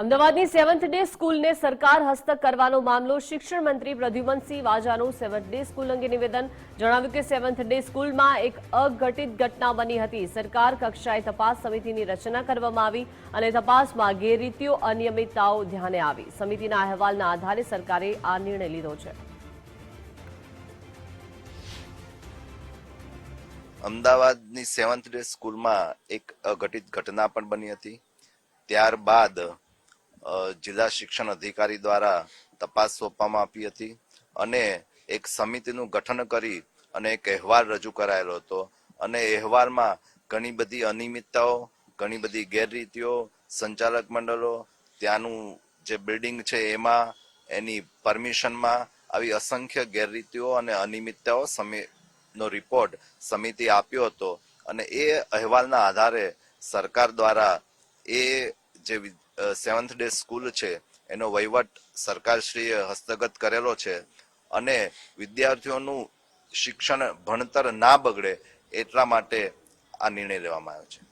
અમદાવાદની seventh day સ્કૂલને સરકાર હસ્તક કરવાનો મામલો શિક્ષણ મંત્રી પ્રદ્યુમનસિંહ વાજાનું સેવન્થ ડે સ્કૂલ અંગે નિવેદન. જણાવ્યું કે સેવન્થ ડે સ્કૂલમાં એક અઘટિત ઘટના બની હતી. સરકાર કક્ષાએ તપાસ સમિતિની રચના કરવામાં આવી અને તપાસમાં ગેરરીતિઓ અનિયમિતતાઓ ધ્યાને આવી. સમિતિના અહેવાલના આધારે સરકારે આ નિર્ણય લીધો છે. અમદાવાદની સેવન્થ ડે સ્કૂલમાં એક અઘટિત ઘટના પણ બની હતી. ત્યારબાદ જિલ્લા શિક્ષણ અધિકારી દ્વારા તપાસ સોંપવામાં આપી હતી અને એક સમિતિનું ગઠન કરી અને એક અહેવાલ રજૂ કરાયેલો હતો. અને અહેવાલમાં ઘણી બધી અનિયમિતતાઓ, ઘણી બધી ગેરરીતિઓ, સંચાલક મંડળો, ત્યાંનું જે બિલ્ડિંગ છે એમાં એની પરમિશનમાં આવી અસંખ્ય ગેરરીતિઓ અને અનિયમિતતાઓ નો રિપોર્ટ સમિતિ આપ્યો હતો. અને એ અહેવાલના આધારે સરકાર દ્વારા એ જે સેવન્થ ડે સ્કૂલ છે. એનો વહીવટ સરકારશ્રીએ હસ્તગત કરેલો છે અને વિદ્યાર્થીઓનું શિક્ષણ ભણતર ના બગડે એટલા માટે આ નિર્ણય લેવામાં આવ્યો છે.